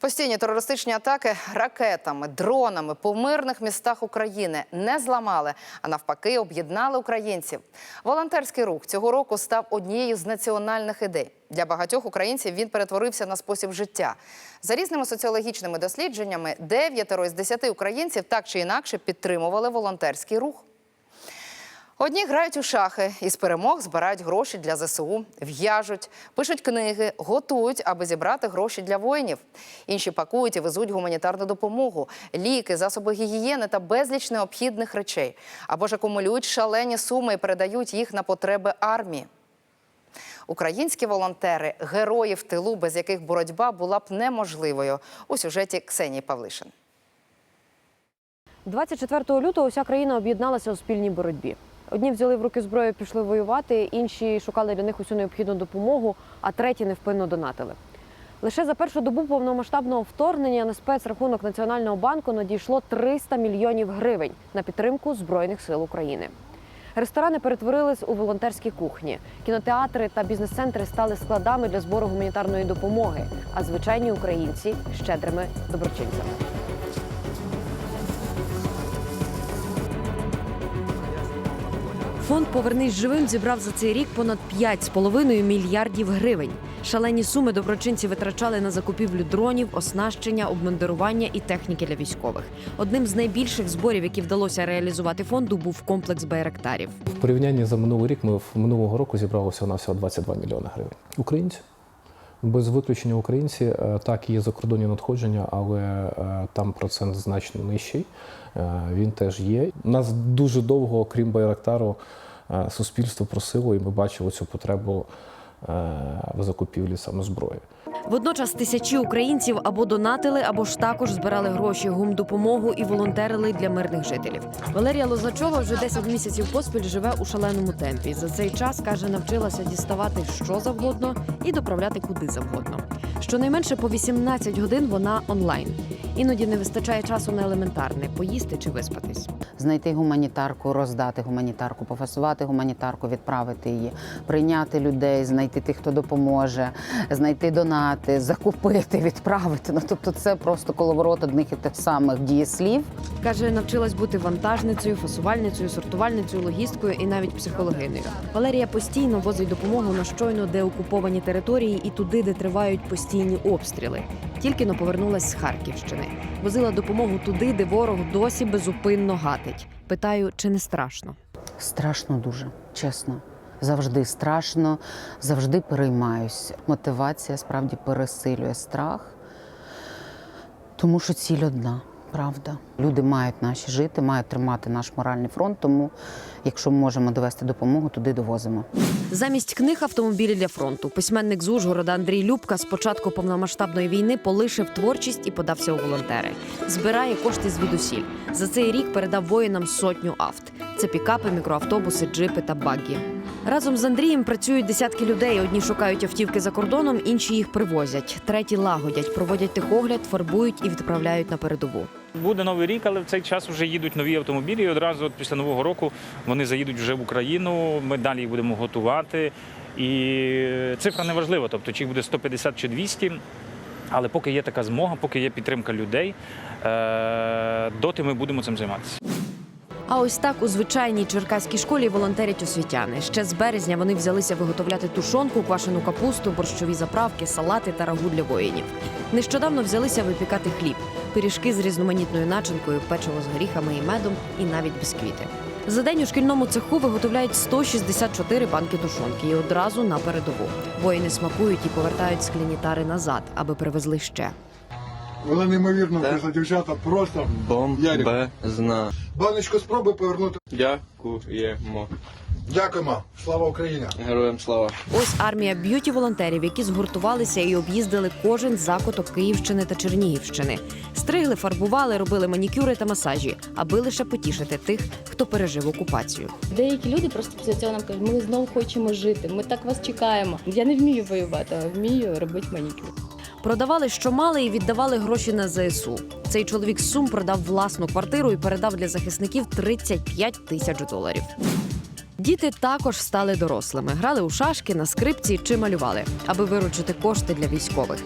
Постійні терористичні атаки ракетами, дронами по мирних містах України не зламали, а навпаки, об'єднали українців. Волонтерський рух цього року став однією з національних ідей. Для багатьох українців він перетворився на спосіб життя. За різними соціологічними дослідженнями, дев'ятеро із десяти українців так чи інакше підтримували волонтерський рух. Одні грають у шахи із перемог збирають гроші для ЗСУ, в'яжуть, пишуть книги, готують, аби зібрати гроші для воїнів. Інші пакують і везуть гуманітарну допомогу, ліки, засоби гігієни та безліч необхідних речей. Або ж акумулюють шалені суми і передають їх на потреби армії. Українські волонтери герої в тилу, без яких боротьба була б неможливою. У сюжеті Ксенії Павлишин. 24 лютого вся країна об'єдналася у спільній боротьбі. Одні взяли в руки зброю, пішли воювати, інші шукали для них усю необхідну допомогу, а треті невпинно донатили. Лише за першу добу повномасштабного вторгнення на спецрахунок Національного банку надійшло 300 мільйонів гривень на підтримку Збройних сил України. Ресторани перетворились у волонтерські кухні, кінотеатри та бізнес-центри стали складами для збору гуманітарної допомоги, а звичайні українці щедрими доброчинцями. Фонд Повернись живим зібрав за цей рік понад 5,5 мільярдів гривень. Шалені суми доброчинці витрачали на закупівлю дронів, оснащення, обмундирування і техніки для військових. Одним з найбільших зборів, які вдалося реалізувати фонду, був комплекс байрактарів. В порівнянні за минулий рік ми в минулого року зібралося на всього 22 мільйони гривень. Українці. Без виключення українці е, так є закордонні надходження, але е, там процент значно нижчий. Е, Він теж є. Нас дуже довго, крім Байрактару, суспільство просило, і ми бачили цю потребу в закупівлі саме зброї. Водночас тисячі українців або донатили, або ж також збирали гроші, гумдопомогу і волонтерили для мирних жителів. Валерія Лозачова вже 10 місяців поспіль живе у шаленому темпі. За цей час каже, навчилася діставати що завгодно і доправляти куди завгодно. Щонайменше по 18 годин вона онлайн. Іноді не вистачає часу на елементарне поїсти чи виспатись. знайти гуманітарку, роздати гуманітарку, пофасувати гуманітарку, відправити її, прийняти людей, знайти тих, хто допоможе, знайти донати, закупити, відправити. Ну тобто, це просто коловорот одних і тих самих дієслів. Каже, навчилась бути вантажницею, фасувальницею, сортувальницею, логісткою і навіть психологинею. Валерія постійно возить допомогу на щойно деокуповані території і туди, де тривають постійні обстріли. Тільки но повернулась з Харківщини. Возила допомогу туди, де ворог досі безупинно гатить. Питаю, чи не страшно? Страшно дуже, чесно. Завжди страшно, завжди переймаюсь. Мотивація справді пересилює страх, тому що ціль одна. Правда, люди мають наші жити, мають тримати наш моральний фронт. Тому, якщо можемо довести допомогу, туди довозимо. Замість книг автомобілі для фронту. Письменник з Ужгорода Андрій Любка з початку повномасштабної війни полишив творчість і подався у волонтери. Збирає кошти звідусіль. За цей рік передав воїнам сотню авт. Це пікапи, мікроавтобуси, джипи та баггі. Разом з Андрієм працюють десятки людей. Одні шукають автівки за кордоном, інші їх привозять. Треті лагодять, проводять техогляд, фарбують і відправляють на передову. Буде новий рік, але в цей час вже їдуть нові автомобілі. І одразу після нового року вони заїдуть вже в Україну. Ми далі їх будемо готувати. І цифра не важлива, тобто чи їх буде 150 чи 200. Але поки є така змога, поки є підтримка людей, е, доти ми будемо цим займатися. А ось так у звичайній черкаській школі волонтерять освітяни. Ще з березня вони взялися виготовляти тушонку, квашену капусту, борщові заправки, салати та рагу для воїнів. Нещодавно взялися випікати хліб, пиріжки з різноманітною начинкою, печиво з горіхами і медом, і навіть бісквіти. За день у шкільному цеху виготовляють 164 банки тушонки і одразу на передову. Воїни смакують і повертають скляні тари назад, аби привезли ще. Вона неймовірно Так. вкусна, дівчата, просто Ярик. Бомбезна. баночку спробуй повернути. Дякуємо. Дякуємо, слава Україні! Героям слава. Ось армія б'юті волонтерів, які згуртувалися і об'їздили кожен закуток Київщини та Чернігівщини. Стригли, фарбували, робили манікюри та масажі, аби лише потішити тих, хто пережив окупацію. Деякі люди просто після цього нам кажуть, ми знову хочемо жити, ми так вас чекаємо. Я не вмію воювати, а вмію робити манікюр. Продавали, що мали, і віддавали гроші на ЗСУ. Цей чоловік Сум продав власну квартиру і передав для захисників 35 тисяч доларів. Діти також стали дорослими, грали у шашки на скрипці чи малювали, аби виручити кошти для військових.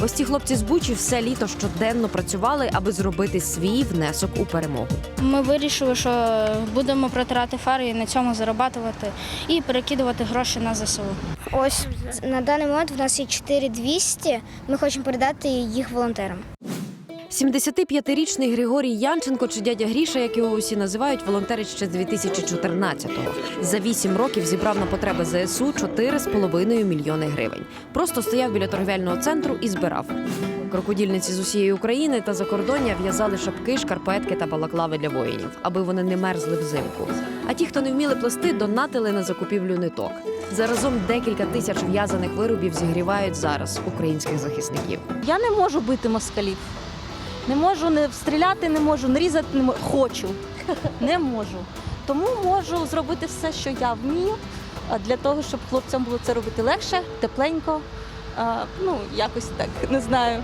Ось ці хлопці з Бучі все літо щоденно працювали, аби зробити свій внесок у перемогу. Ми вирішили, що будемо протирати фари і на цьому зарабатувати і перекидувати гроші на ЗСУ. Ось на даний момент в нас є 4200, Ми хочемо передати їх волонтерам. 75-річний Григорій Янченко чи дядя Гріша, як його усі називають, волонтерить ще з 2014-го. За вісім років зібрав на потреби ЗСУ 4,5 мільйони гривень. Просто стояв біля торгівельного центру і збирав. Крокодільниці з усієї України та закордоння в'язали шапки, шкарпетки та балаклави для воїнів, аби вони не мерзли взимку. А ті, хто не вміли плести, донатили на закупівлю ниток. Заразом декілька тисяч в'язаних виробів зігрівають зараз українських захисників. Я не можу бити москалів. Не можу не стріляти, не можу, не різати не можу. Хочу. Не можу. Тому можу зробити все, що я вмію, для того, щоб хлопцям було це робити легше, тепленько, ну, якось так, не знаю,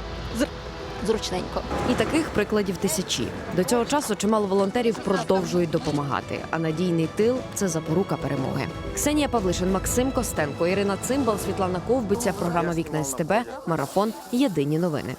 зручненько. І таких прикладів тисячі. До цього часу чимало волонтерів продовжують допомагати. А надійний тил це запорука перемоги. Ксенія Павлишин, Максим Костенко, Ірина Цимбал, Світлана Ковбиця. Програма Вікна СТБ. Марафон. Єдині новини.